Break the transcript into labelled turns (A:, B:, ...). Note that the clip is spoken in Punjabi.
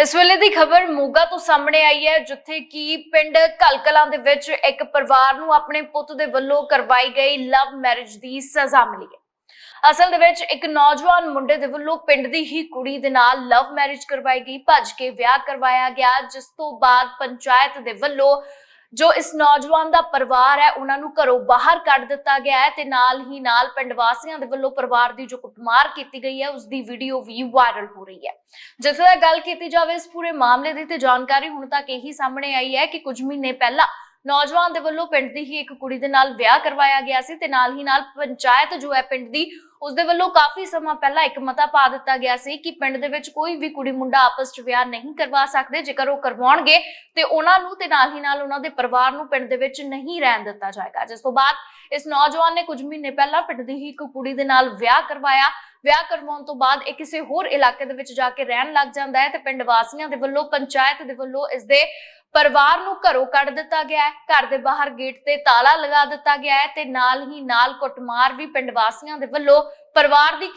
A: ਇਸ ਵੇਲੇ ਦੀ ਖਬਰ ਮੋਗਾ ਤੋਂ ਸਾਹਮਣੇ ਆਈ ਹੈ, ਜਿੱਥੇ ਕਿ ਪਿੰਡ ਕਲਕਲਾਂ ਦੇ ਵਿੱਚ ਇੱਕ ਪਰਿਵਾਰ ਨੂੰ ਆਪਣੇ ਪੁੱਤ ਦੇ ਵੱਲੋਂ ਕਰਵਾਈ ਗਈ ਲਵ ਮੈਰਿਜ ਦੀ ਸਜ਼ਾ ਮਿਲੀ ਹੈ। ਅਸਲ ਦੇ ਵਿੱਚ ਇੱਕ ਨੌਜਵਾਨ ਮੁੰਡੇ ਦੇ ਵੱਲੋਂ ਪਿੰਡ ਦੀ ਹੀ ਕੁੜੀ ਦੇ ਨਾਲ ਲਵ ਮੈਰਿਜ ਕਰਵਾਈ ਗਈ, ਭੱਜ ਕੇ ਵਿਆਹ ਕਰਵਾਇਆ ਗਿਆ, ਜਿਸ ਤੋਂ ਬਾਅਦ ਪੰਚਾਇਤ ਦੇ ਵੱਲੋਂ ਜੋ ਇਸ ਨੌਜਵਾਨ ਦਾ ਪਰਿਵਾਰ ਹੈ, ਉਹਨਾਂ ਨੂੰ ਘਰੋਂ ਬਾਹਰ ਕੱਢ ਦਿੱਤਾ ਗਿਆ ਹੈ ਤੇ ਨਾਲ ਹੀ ਨਾਲ ਪਿੰਡ ਵਾਸੀਆਂ ਦੇ ਵੱਲੋਂ ਪਰਿਵਾਰ ਦੀ ਜੋ ਕੁੱਟਮਾਰ ਕੀਤੀ ਗਈ ਹੈ, ਉਸ ਦੀ ਵੀਡੀਓ ਵੀ ਵਾਇਰਲ ਹੋ ਰਹੀ ਹੈ। ਜਿੱਥੇ ਤੱਕ ਗੱਲ ਕੀਤੀ ਜਾਵੇ ਇਸ ਪੂਰੇ ਮਾਮਲੇ ਦੀ ਤੇ ਜਾਣਕਾਰੀ ਹੁਣ ਤੱਕ ਇਹੀ ਸਾਹਮਣੇ ਆਈ ਹੈ ਕਿ ਕੁਝ ਮਹੀਨੇ ਪਹਿਲਾਂ ਨੌਜਵਾਨ ਦੇ ਵੱਲੋਂ ਪਿੰਡ ਦੀ ਹੀ ਇੱਕ ਕੁੜੀ ਦੇ ਨਾਲ ਵਿਆਹ ਕਰਵਾਇਆ ਗਿਆ ਸੀ ਤੇ ਨਾਲ ਹੀ ਨਾਲ ਪੰਚਾਇਤ ਜੋ ਹੈ, ਪਿੰਡ ਦੀ ਉਸ ਦੇ ਵੱਲੋਂ ਕਾਫੀ ਸਮਾਂ ਪਹਿਲਾਂ ਇੱਕ ਮਤਾ ਪਾ ਦਿੱਤਾ ਗਿਆ ਸੀ ਕਿ ਪਿੰਡ ਦੇ ਵਿੱਚ ਕੋਈ ਵੀ ਕੁੜੀ ਮੁੰਡਾ ਆਪਸ 'ਚ ਵਿਆਹ ਨਹੀਂ ਕਰਵਾ ਸਕਦੇ, ਜੇਕਰ ਉਹ ਕਰਵਾਉਣਗੇ ਤੇ ਉਹਨਾਂ ਨੂੰ ਤੇ ਨਾਲ ਹੀ ਨਾਲ ਉਹਨਾਂ ਦੇ ਪਰਿਵਾਰ ਨੂੰ ਪਿੰਡ ਦੇ ਵਿੱਚ ਨਹੀਂ ਰਹਿਣ ਦਿੱਤਾ ਜਾਏਗਾ। ਜਿਸ ਤੋਂ ਬਾਅਦ ਇਸ ਨੌਜਵਾਨ ਨੇ ਕੁਝ ਮਹੀਨੇ ਪਹਿਲਾਂ ਪਿੰਡ ਦੀ ਹੀ ਇੱਕ ਕੁੜੀ ਦੇ ਨਾਲ ਵਿਆਹ ਕਰਵਾਇਆ। ਵਿਆਹ ਕਰਵਾਉਣ ਤੋਂ ਬਾਅਦ ਇਹ ਕਿਸੇ ਹੋਰ ਇਲਾਕੇ ਦੇ ਵਿੱਚ ਜਾ ਕੇ ਰਹਿਣ ਲੱਗ ਜਾਂਦਾ ਹੈ ਤੇ ਪਿੰਡ ਵਾਸੀਆਂ ਦੇ ਵੱਲੋਂ, ਪੰਚਾਇਤ ਦੇ ਵੱਲੋਂ ਇਸ ਦੇ ਪਰਿਵਾਰ ਨੂੰ ਘਰੋਂ ਕੱਢ ਦਿੱਤਾ ਗਿਆ ਹੈ। ਘਰ ਦੇ ਬਾਹਰ ਗੇਟ ਤੇ ਤਾਲਾ ਲਗਾ ਦਿੱਤਾ ਗਿਆ ਹੈ ਤੇ ਨਾਲ ਹੀ ਨਾਲ ਕੁੱਟਮਾਰ ਵੀ ਪਿੰਡ ਵਾਸੀਆਂ ਦੇ ਵੱਲੋਂ ਪਰਿਵਾਰ ਦੀ